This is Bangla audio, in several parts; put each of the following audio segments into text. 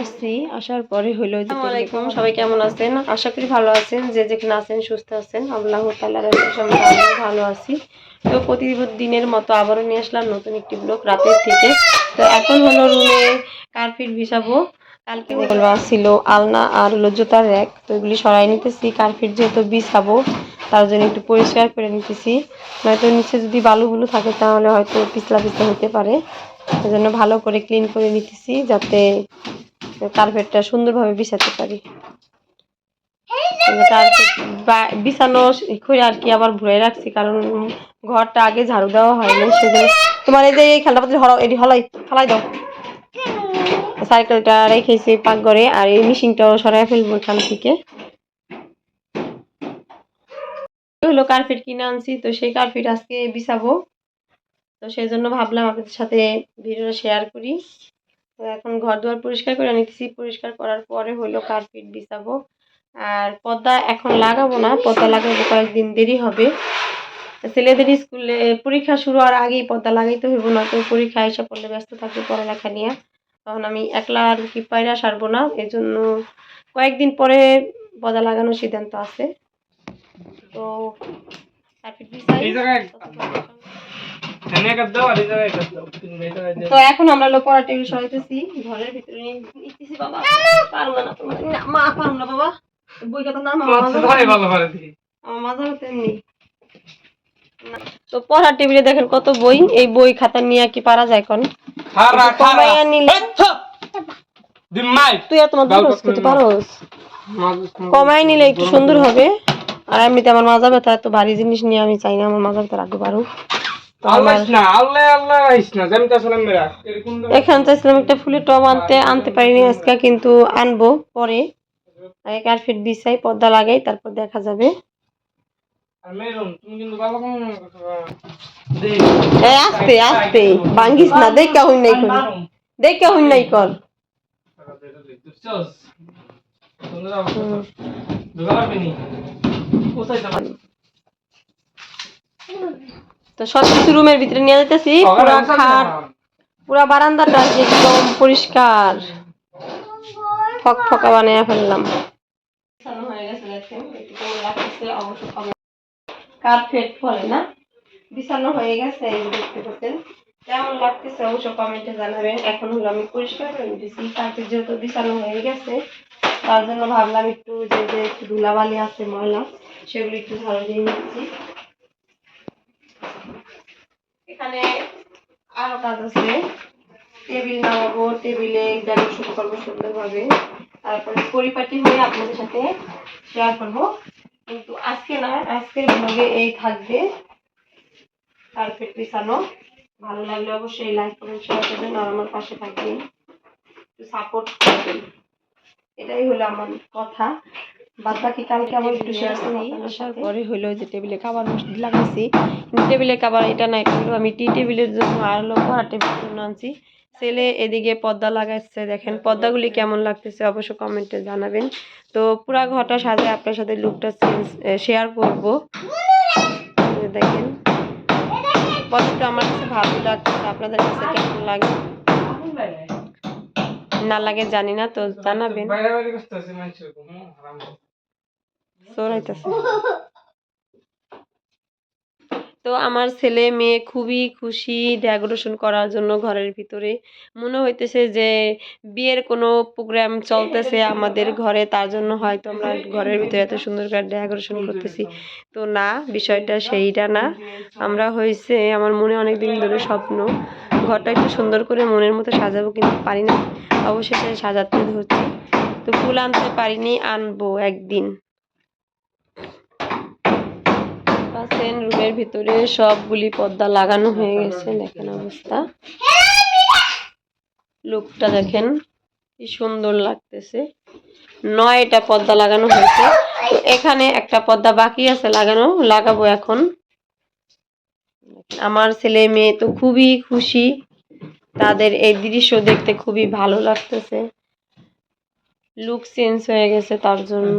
আসছি আসার পরে হলো সবাই কেমন আছেন? আশা করি ভালো আছেন যে যেখানে আছেন সুস্থ আছেন। আল্লাহ তাল্লাহ ভালো আছি। তো প্রতিদিনের মতো আবারও নিয়ে আসলাম নতুন একটি ব্লগ রাতের থেকে। তো এখন হলো রুমে কার্পেট বিছাবো। কালকে বলবা ছিল আলনা আর হলো জুতার র্যাক। তো এগুলি সরাই নিতেছি কার্পেট যেহেতু বিছাবো তার জন্য একটু পরিষ্কার করে নিতেছি। নয়তো নিচে যদি বালুগুলো থাকে তাহলে হয়তো পিছলা পিছলা হতে পারে। জন্য ভালো করে ক্লিন করে নিতেছি যাতে কার্পেটটা সুন্দরভাবে বিছাতে পারি। বিছানো করে আর কি আবার ভরে রাখছি, কারণ ঘরটা আগে ঝাড়ু দেওয়া হয়নি সেজন্য তোমার এই যে এই হলো এটি হলাই, ফালাই দাও। সাইকেলটা রেখেছি পাকঘরে আর এই মিশিংটাও সরাই ফেলব এখান থেকে। হলো কার্পেট কিনে আনছি, তো সেই কার্পেট আজকে বিছাবো। তো সেই জন্য ভাবলাম আপনাদের সাথে ভিডিওটা শেয়ার করি। তো এখন ঘর দুয়ার পরিষ্কার করে নিতেছি। পরিষ্কার করার পরে হলো কার্পেট বিছাবো। আর পর্দা এখন লাগাবো না পর্দা লাগাবো কয়েকদিন দেরি হবে। ছেলেদের স্কুলে পরীক্ষা শুরু হওয়ার আগেই পর্দা লাগাইতে হইব না তো পরীক্ষা এসে পড়লে ব্যস্ত থাকবে পড়ালেখা নিয়ে। তখন আমি একলা আর কি পায়রা সারবো না এই জন্য কয়েকদিন পরে পর্দা লাগানোর সিদ্ধান্ত আছে। তো কার্পেট বিছাই। তো এখন আমরা লোক পড়া টেবিল সরাইতেছি ঘরের ভিতরে নিয়ে বাবা। পারব না তোমার। মা পারব না বাবা। বই কথা না আমার মাথা তো ভালো ভালো ভালো আমার মাথা হতে তো পড়ার টেবিলে দেখেন কত বই এই বই খাতা নিয়ে কি পারা যায় কোন তুই করতে পারোস? কমাই নিলে একটু সুন্দর হবে। আর এমনিতে আমার মাজা ব্যথা এত ভারী জিনিস নিয়ে আমি চাই না আমার মাজা ব্যথা রাখতে পারো এখানে চাইছিলাম একটা ফুলের টব আনতে আনতে পারিনি আজকে কিন্তু আনব পরে। আগে কার্পেট বিছাই পর্দা লাগাই তারপর দেখা যাবে। আস্তে আস্তে ভাঙ্গিস না দেখা হইন নাই কর। দেখা নাই কোথায় তো সব কিছু রুমের ভিতরে নিয়ে যেতেছি পুরা খাট পুরা বারান্দাটা একদম পরিষ্কার। ফক ফকা বানিয়ে ফেললাম। কার্পেট ফলে না। বিছানো হয়ে গেছে এই দেখতে পাচ্ছেন। কেমন লাগতেছে অবশ্য কমেন্টে জানাবেন। এখন হলো আমি পরিষ্কার করে নিতেছি। কার্পেট যেহেতু বিছানো হয়ে গেছে তার জন্য ভাবলাম একটু যে যে একটু ধুলাবালি আছে ময়লা সেগুলো একটু ঝাড়ু দিয়ে নিচ্ছি এখানে আরও কাজ আছে। টেবিল নামাবো, টেবিলে ডেকোরেশন করব সুন্দরভাবে। তারপরে পরিপাটি হয়ে আপনাদের সাথে শেয়ার করব। কিন্তু আজকে না, আজকের ব্লগে এই থাকবে। কার্পেট বিছানো। ভালো লাগলে অবশ্যই লাইক করবেন শেয়ার করবেন আর আমার পাশে থাকবেন। একটু সাপোর্ট করবেন। এটাই হলো আমার কথা। বাদ বাকি কালকে আবার একটু শেয়ার করি আসার পরে হলো যে টেবিলে খাবার মসজিদ লাগাইছি টেবিলে খাবার এটা না এটা আমি টি টেবিলের জন্য আর টেবিলের জন্য আনছি। ছেলে এদিকে পর্দা লাগাচ্ছে দেখেন পর্দাগুলি কেমন লাগতেছে অবশ্য কমেন্টে জানাবেন। তো পুরা ঘরটা সাজায় আপনার সাথে লুকটা শেয়ার করব। দেখেন পর্দাটা আমার কাছে ভালো লাগতেছে আপনাদের কাছে কেমন লাগে? না লাগে জানি না তো জানাবেন। তো আমার ছেলে মেয়ে খুবই খুশি ডেকোরেশন করার জন্য ঘরের ভিতরে। মনে হইতেছে যে বিয়ের কোনো প্রোগ্রাম চলতেছে আমাদের ঘরে, তার জন্য হয়তো আমরা ঘরের ভিতরে এত সুন্দর করে ডেকোরেশন করতেছি। তো না, বিষয়টা সেইটা না। আমরা হয়েছে আমার মনে অনেক দিন ধরে স্বপ্ন, ঘরটা একটু সুন্দর করে মনের মতো সাজাবো কিন্তু পারি না। অবশেষে সাজাতে হচ্ছে তো ফুল আনতে পারিনি, আনব একদিন। পাচ্ছেন রুমের ভিতরে সবগুলি পর্দা লাগানো হয়ে গেছে দেখেন অবস্থা লুকটা দেখেন কি সুন্দর লাগতেছে নয়টা পর্দা লাগানো হয়েছে তো এখানে একটা পর্দা বাকি আছে লাগানো লাগাবো এখন আমার ছেলে মেয়ে তো খুবই খুশি তাদের এই দৃশ্য দেখতে খুবই ভালো লাগতেছে লুক চেঞ্জ হয়ে গেছে তার জন্য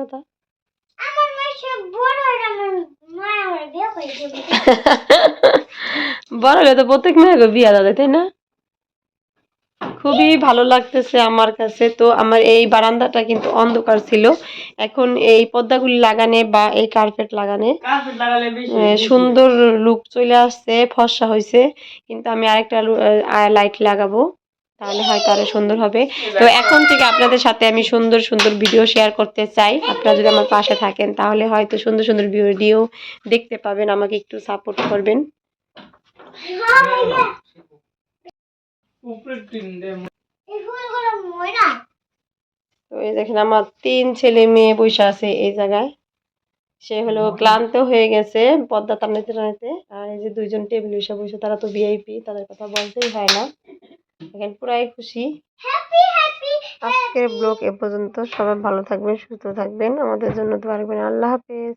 কথা বড় হলে তো প্রত্যেক মেয়ে বিয়া দাদা তাই না? খুবই ভালো লাগতেছে আমার কাছে। তো আমার এই বারান্দাটা কিন্তু অন্ধকার ছিল। এখন এই পর্দাগুলি লাগানে বা এই কার্পেট লাগানে সুন্দর লুক চলে আসছে ফর্সা হয়েছে কিন্তু আমি আরেকটা লাইট লাগাবো। তাহলে হয়তো আরও সুন্দর হবে। তো এখন থেকে আপনাদের সাথে আমি সুন্দর সুন্দর ভিডিও শেয়ার করতে চাই। আপনারা যদি আমার পাশে থাকেন, তাহলে হয়তো সুন্দর সুন্দর ভিডিও দেখতে পাবেন, আমাকে একটু সাপোর্ট করবেন। তো এই দেখেন, আমার তিন ছেলে মেয়ে বসে আছে এই জায়গায়। সে হলো ক্লান্ত হয়ে গেছে পদ্মা টানাইতে টানাইতে আর এই যে দুইজন টেবিল বসে বসে তারা তো ভিআইপি তাদের কথা বলতেই হয় না। এখন পুরাই খুশি। আজকের ব্লগ এ পর্যন্ত সবাই ভালো থাকবেন সুস্থ থাকবেন। আমাদের জন্য দোয়া রাখবেন। আল্লাহ হাফেজ।